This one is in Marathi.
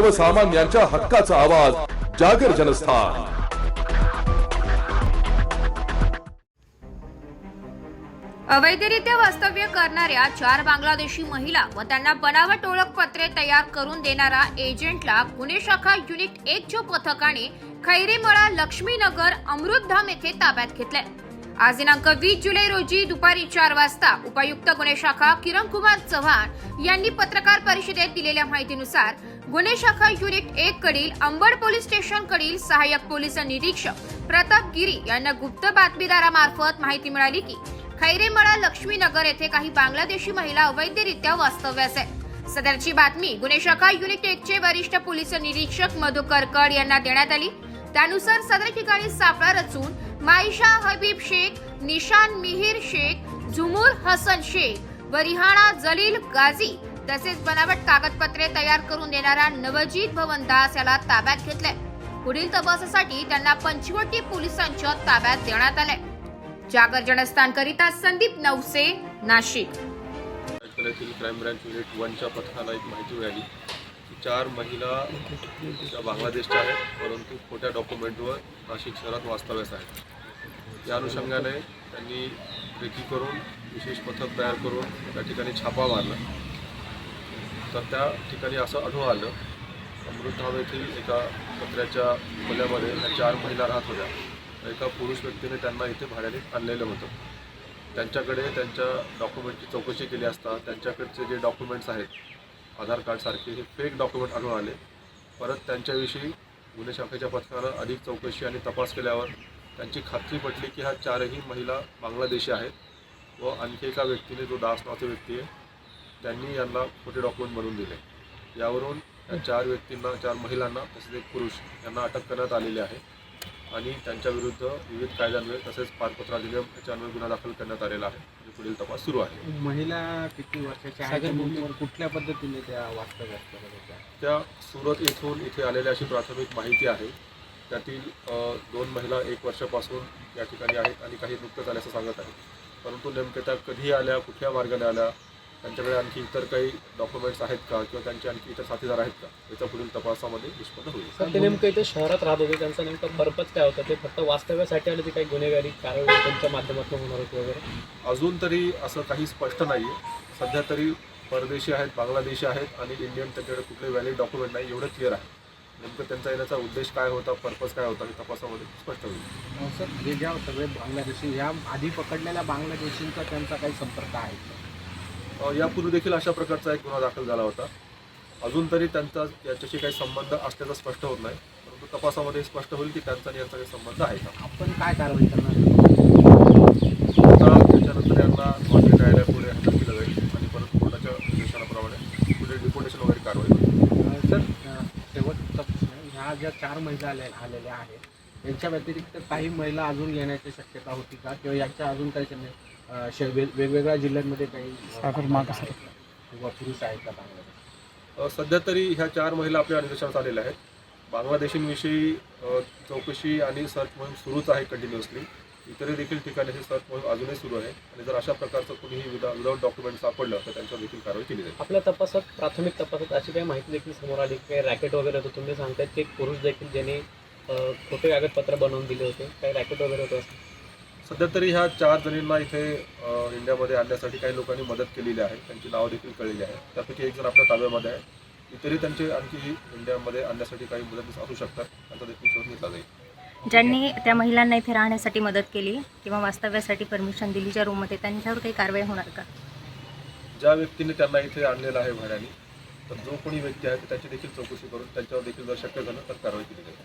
सर्वसामान्यांच्या हक्काचा आवाज जागर जनस्थान. अवैधरित्या वास्तव्य करणाऱ्या चार बांगलादेशी महिला व त्यांना बनावट ओळखपत्रे तयार करून देणारा एजंटला गुन्हे शाखा युनिट एक च्या पथकाने खैरेमळा लक्ष्मीनगर अमृतधाम येथे ताब्यात घेतले आज दिनांक वीस जुलै रोजी दुपारी चार वाजता उपायुक्त गुन्हे शाखा किरण कुमार चव्हाण यांनी पत्रकार परिषदेत दिलेल्या माहितीनुसार गुन्हे शाखा युनिट एक कडील अंबड पोलीस स्टेशन कडील सहाय्यक पोलीस निरीक्षक प्रताप गिरी यांना गुप्त बातमीदारामार्फत माहिती मिळाली की खैरेमळा लक्ष्मीनगर येथे काही बांगलादेशी महिला अवैधरित्या वास्तव्यास आहे सदरची बातमी गुन्हे शाखा युनिट एकचे वरिष्ठ पोलीस निरीक्षक मधुकर कड यांना देण्यात आली. त्यानुसार सदर ठिकाणी सापळा रचून माईशा हबीब शेख निशान मिहिर शेख झुमूर हसन शेख व रिहाणा जलील गाझी तसेच बनावट कागदपत्रे तयार करून देणारा नवजीत भवन दास याला ताब्यात घेतलंय. पुढील तपासासाठी त्यांना पंचवटी पोलिसांच्या ताब्यात देण्यात आले जागर जनस्थानकरिता Sandeep Navse Nashik. Crime branch unit वनच्या पथकाला एक माहिती मिळाली. चार महिला त्या बांगलादेशच्या आहेत परंतु खोट्या डॉक्युमेंटवर नाशिक शहरात वास्तव्यास आहेत. या अनुषंगाने त्यांनी रेकी करून विशेष पथक तयार करून त्या ठिकाणी छापा मारला. तर त्या ठिकाणी असं आढळून आलं अमृतधाम येथील एका पत्र्याच्या खोल्यामध्ये ह्या चार महिला राहत होत्या. एका पुरुष व्यक्तीने त्यांना इथे भाड्याने आणलेलं होतं. त्यांच्याकडे त्यांच्या डॉक्युमेंटची चौकशी केली असता त्यांच्याकडचे जे डॉक्युमेंट्स आहेत आधार कार्डसारखे हे फेक डॉक्युमेंट आणून आले. परत त्यांच्याविषयी गुन्हे शाखेच्या पथकानं अधिक चौकशी आणि तपास केल्यावर त्यांची खात्री पटली की ह्या चारही महिला बांगलादेशी आहेत व आणखी एका व्यक्तीने जो दास नावाचा व्यक्ती आहे त्यांनी यांना खोटे डॉक्युमेंट बनवून दिले. यावरून या चार व्यक्तींना चार महिलांना तसेच एक पुरुष यांना अटक करण्यात आलेली आहे. आणि त्यांच्याविरुद्ध विविध कायद्यान्वये तसेच पारपत्र अधिनियम याच्यान्वये गुन्हा दाखल करण्यात आलेला आहे. आणि पुढील तपास सुरू आहे. महिला किती वर्षाच्या आहेत कुठल्या पद्धतीने त्या होत्या? त्या सुरत येथून इथे आलेल्या अशी प्राथमिक माहिती आहे. त्यातील अ, दोन महिला एक वर्षापासून या ठिकाणी आहेत आणि काही नुकतंच आल्याचं सांगत आहेत. परंतु नेमक्या त्या कधी आल्या कुठल्या मार्गाने आल्या त्यांच्याकडे आणखी इतर काही डॉक्युमेंट्स आहेत का? किंवा त्यांचे आणखी इतर साथीदार आहेत का? याच्या पुढील तपासामध्ये निष्पन्न होईल. सर ते नेमकं इथे शहरात राहत होते. त्यांचा नेमका पर्पज काय होता? ते फक्त वास्तव्यासाठी आले ते काही गुन्हेगारी कारवाई त्यांच्या माध्यमातून होणार होती वगैरे? अजून तरी असं काही स्पष्ट नाही आहे सध्या तरी परदेशी आहेत बांगलादेशी आहेत आणि इंडियन त्यांच्याकडे कुठले व्हॅलिड डॉक्युमेंट नाही एवढं क्लिअर आहे. नेमकं त्यांचा येण्याचा उद्देश काय होता पर्पज काय होता हे तपासामध्ये स्पष्ट होईल. अं, सर. हे ज्या सगळे बांगलादेशी या आधी पकडलेल्या बांगलादेशींचा त्यांचा काही संपर्क आहे? का? यापूर्वी देखील अशा प्रकारचा एक गुन्हा दाखल झाला होता. अजून तरी त्यांचा याच्याशी काही संबंध असल्याचं स्पष्ट होत नाही. परंतु तपासामध्ये स्पष्ट होईल की त्यांचा आणि यांचा काही संबंध आहे का? आपण काय कारवाई करणार? आता त्याच्यानंतर यांना मान्य न्यायालयापुढे हजर केलं जाईल आणि परत कोर्टाच्या निर्देशनाप्रमाणे पुढे डिपोटेशन वगैरे कारवाई सर प्रश्न ह्या ज्या चार महिला आल्या आलेल्या आहेत यांच्या व्यतिरिक्त काही महिला अजून येण्याची शक्यता होती का? किंवा याच्या अजून काही शे- वेगवेगळ्या जिल्ह्यांमध्ये काही का? किंवा पुरुष आहेत का बांगलादेश सध्या तरी ह्या चार महिला आपल्या निदर्शनास आलेल्या आहेत. बांगलादेशींविषयी अ, चौकशी आणि सर्च मोहीम सुरूच आहे कंटिन्युअसली इतरही देखील ठिकाणी ही सर्च मोहीम अजूनही सुरू आहे. आणि जर अशा प्रकारचं कुणीही विदा विदाऊट डॉक्युमेंट सापडलं तर त्यांच्यावर देखील कारवाई केली जाईल. आपल्या तपासात प्राथमिक तपासात अशी काही माहिती देखील समोर आली की काही रॅकेट वगैरे होतं. तुम्ही सांगतायत की एक पुरुष देखील ज्यांनी अं, खोटे कागदपत्र बनवून दिले होते. काही रॅकेट वगैरे होतं असं. सध्या तरी ह्या चार जणींना इथे इंडियामध्ये आणण्यासाठी काही लोकांनी मदत केलेली आहे. त्यांची नावं देखील कळलेली आहे त्यापैकी एक जण आपल्या ताब्यामध्ये आहे. इतरही त्यांचे आणखी इंडियामध्ये आणण्यासाठी काही मदत असू शकतात. त्यांचा देखील शोध घेतला जाईल. ज्यांनी त्या महिलांना इथे राहण्यासाठी मदत केली किंवा वास्तव्यासाठी परमिशन दिली ज्या रूममध्ये त्यांच्यावर काही कारवाई होणार का? ज्या व्यक्तीने त्यांना इथे आणलेलं आहे भाड्याने तर जो कोणी व्यक्ती आहे त्याची देखील चौकशी करून त्यांच्यावर देखील जर शक्य झालं तर कारवाई केली जाईल.